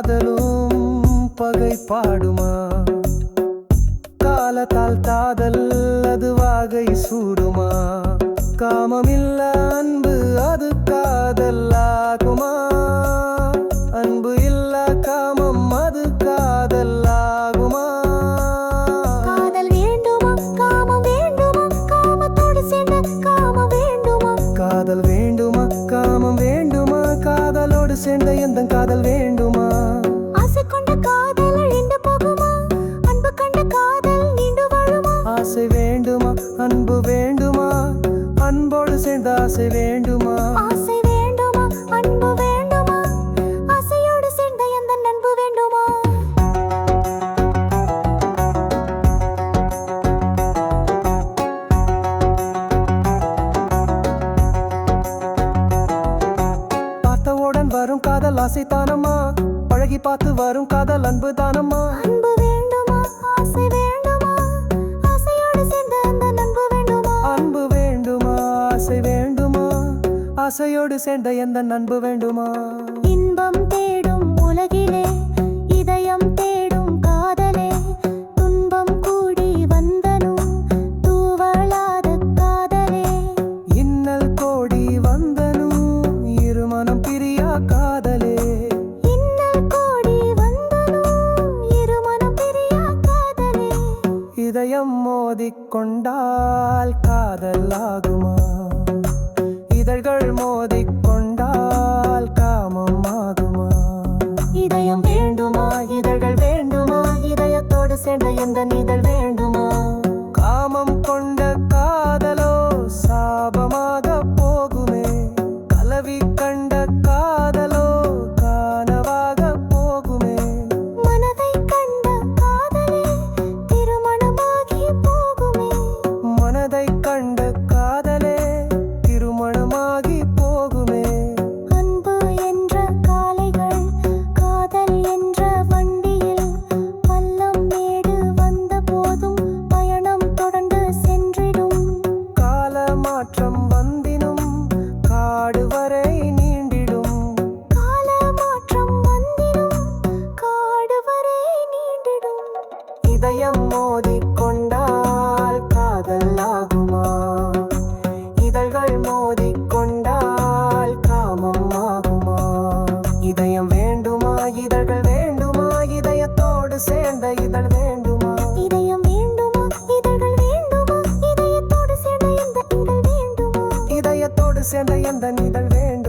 காதலும் பகை பாடுமா? காலத்தால் தாதல் அன்போடு சேர்ந்த ஆசை வேண்டுமா? ஆசை வேண்டுமா? அன்பு வேண்டுமா? ஆசையோடு சேர்ந்த எந்த வேண்டுமா? பார்த்தவுடன் வரும் காதல் ஆசை தானம்மா? பழகி பார்த்து வரும் காதல் அன்பு தானம்மா? அன்பு வேண்டுமா? ஆசை ஆசையோடு சேர்ந்த எந்த நண்பு வேண்டுமா? இன்பம் தேடும் உலகிலே இதயம் தேடும் காதலே துன்பம் கூடி வந்தனும் தூவலாத காதலே. இன்னல் கோடி வந்தனும் இருமனம் பிரியா காதலே. இன்னல் கோடி வந்தனும் இருமனம் பிரியா காதலே. இதயம் மோதிக் கொண்டால் காதல் ஆகுமா? இதயத்தோடு சேர்ந்த எந்த இதழ் வேண்டுமா ஆகுமா? இதழ்கள் மோதிக் கொண்டால் காமம் ஆகுமா? இதயம் வேண்டுமா? இதழ்கள் வேண்டுமா? இதயத்தோடு சேர்ந்த இதழ் வேண்டுமா? இதயம் வேண்டுமா? இதழ்கள் வேண்டுமா? இதயத்தோடு சேர்ந்த எந்த இதழ் வேண்டுமா? இதயத்தோடு சேர்ந்த எந்த இதழ் வேண்டும்?